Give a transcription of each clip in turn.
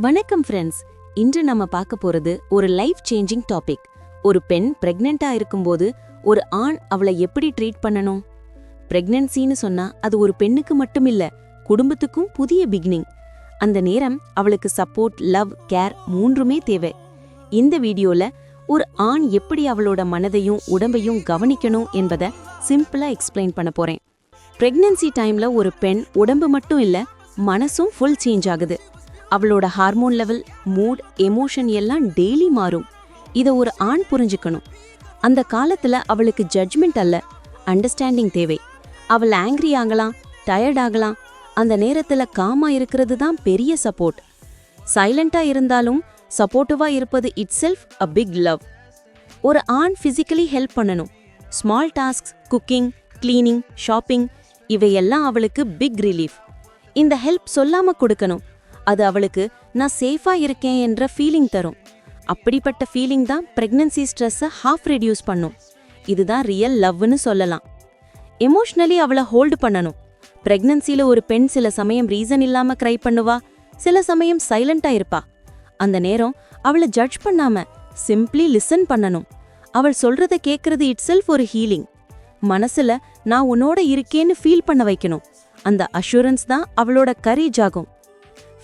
வணக்கம் ஃப்ரெண்ட்ஸ் இன்று நம்ம பார்க்க போறது ஒரு லைஃப் சேஞ்சிங் டாபிக் ஒரு பெண் பிரெக்னெண்டா இருக்கும்போது ஒரு ஆண் அவளை எப்படி ட்ரீட் பண்ணணும்? பிரெக்னன்சின்னு சொன்னா அது ஒரு பெண்ணுக்கு மட்டும் இல்ல குடும்பத்துக்கும் புதிய பிகினிங் அந்த நேரம் அவளுக்கு சப்போர்ட் லவ் கேர் மூன்றுமே தேவை. இந்த வீடியோல ஒரு ஆண் எப்படி அவளோட மனதையும் உடம்பையும் கவனிக்கணும் என்பதை சிம்பிளா எக்ஸ்பிளைன் பண்ண போறேன். பிரெக்னன்சி டைம்ல ஒரு பெண் உடம்பு மட்டும் இல்ல மனசும் ஃபுல் சேஞ்ச் ஆகுது. அவளோட ஹார்மோன் லெவல் மூட் எமோஷன் எல்லாம் டெய்லி மாறும். இதை ஒரு ஆண் புரிஞ்சுக்கணும். அந்த காலத்துல அவளுக்கு ஜட்ஜ்மெண்ட் அல்ல அண்டர்ஸ்டாண்டிங் தேவை. அவள் ஆங்கிரி ஆகலாம் டயர்ட் ஆகலாம். அந்த நேரத்தில் காமா இருக்கிறது தான் பெரிய சப்போர்ட் சைலண்டாக இருந்தாலும் சப்போர்ட்டிவாக இருப்பது itself a big love ஒரு ஆண் ஃபிசிக்கலி ஹெல்ப் பண்ணணும். Small tasks cooking cleaning shopping இவையெல்லாம் அவளுக்கு பிக் ரிலீஃப் இந்த ஹெல்ப் சொல்லாமல் கொடுக்கணும். அது அவளுக்கு நான் சேஃபா இருக்கேன் என்ற ஃபீலிங் தரும். அப்படிப்பட்ட ஃபீலிங் தான் பிரெக்னன்சி ஸ்ட்ரெஸ்ஸை ஹாஃப் ரெடியூஸ் பண்ணும். இதுதான் ரியல் லவ்னு சொல்லலாம். எமோஷ்னலி அவளை ஹோல்டு பண்ணணும். பிரெக்னன்சில ஒரு பெண் சில சமயம் ரீசன் இல்லாம க்ரை பண்ணுவா சில சமயம் சைலண்டா இருப்பா. அந்த நேரம் அவளை ஜட்ஜ் பண்ணாம சிம்பிளி லிசன் பண்ணணும். அவள் சொல்றத கேக்குறது இட்செல்ஃப் ஒரு ஹீலிங் மனசுல நான் உன்னோட இருக்கேன்னு ஃபீல் பண்ண வைக்கணும். அந்த அஷூரன்ஸ் தான் அவளோட கரேஜ் ஆகும்.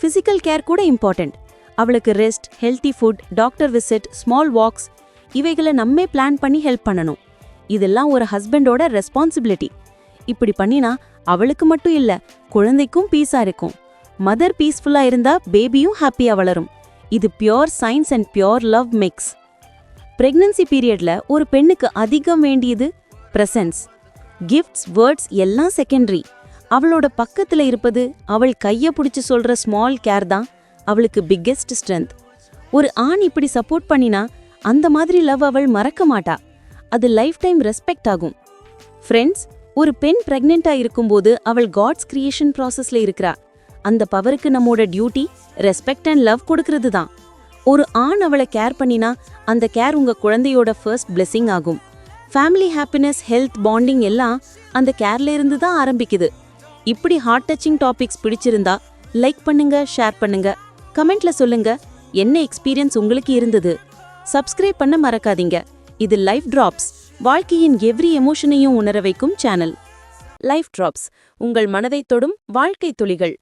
ஃபிசிக்கல் கேர் கூட இம்பார்ட்டன்ட் அவளுக்கு rest healthy food doctor visit small walks இவைகளை நம்மே பிளான் பண்ணி ஹெல்ப் பண்ணணும். இதெல்லாம் ஒரு ஹஸ்பண்டோட ரெஸ்பான்சிபிலிட்டி இப்படி பண்ணினா அவளுக்கு மட்டும் இல்ல குழந்தைக்கும் பீஸா இருக்கும். மதர் பீஸ்ஃபுல்லா இருந்தா பேபியும் ஹாப்பியா வளரும். இது pure science and pure love mix pregnancy பீரியட்ல ஒரு பெண்ணுக்கு அதிகம் வேண்டியது பிரசன்ஸ் கிஃப்ட்ஸ் வேர்ட்ஸ் எல்லாம் செகண்டரி அவளோட பக்கத்துல இருப்பது அவள் கைய பிடிச்சு சொல்ற ஸ்மால் கேர் தான். அவளுக்கு பிக்கெஸ்ட் ஸ்ட்ரென்த் ஒரு ஆண் இப்படி சப்போர்ட் பண்ணினா அந்த மாதிரி லவ் அவள் மறக்க மாட்டா. அது லைஃப் டைம் ரெஸ்பெக்ட் ஆகும். ஃப்ரெண்ட்ஸ் ஒரு பெண் பிரெக்னெண்டா இருக்கும்போது அவள் காட்ஸ் கிரியேஷன் ப்ராசஸ்ல இருக்கிறா. அந்த பவருக்கு நம்மோட டியூட்டி ரெஸ்பெக்ட் அண்ட் லவ் கொடுக்கறது தான். ஒரு ஆண் அவளை கேர் பண்ணினா அந்த கேர் உங்க குழந்தையோட ஃபர்ஸ்ட் பிளெஸ்ஸிங் ஆகும். ஃபேமிலி ஹாப்பினஸ் ஹெல்த் பாண்டிங் எல்லாம் அந்த கேர்ல இருந்து தான் ஆரம்பிக்குது. இப்படி ஹார்ட் டச்சிங் டாபிக்ஸ் பிடிச்சிருந்தா லைக் பண்ணுங்க ஷேர் பண்ணுங்க. கமெண்ட்ல சொல்லுங்க என்ன எக்ஸ்பீரியன்ஸ் உங்களுக்கு இருந்தது? சப்ஸ்கிரைப் பண்ண மறக்காதீங்க. இது லைஃப் டிராப்ஸ் வாழ்க்கையின் எவ்ரி எமோஷனையும் உணர வைக்கும் சேனல் லைஃப் டிராப்ஸ் உங்கள் மனதைத் தொடும் வாழ்க்கை துளிகள்.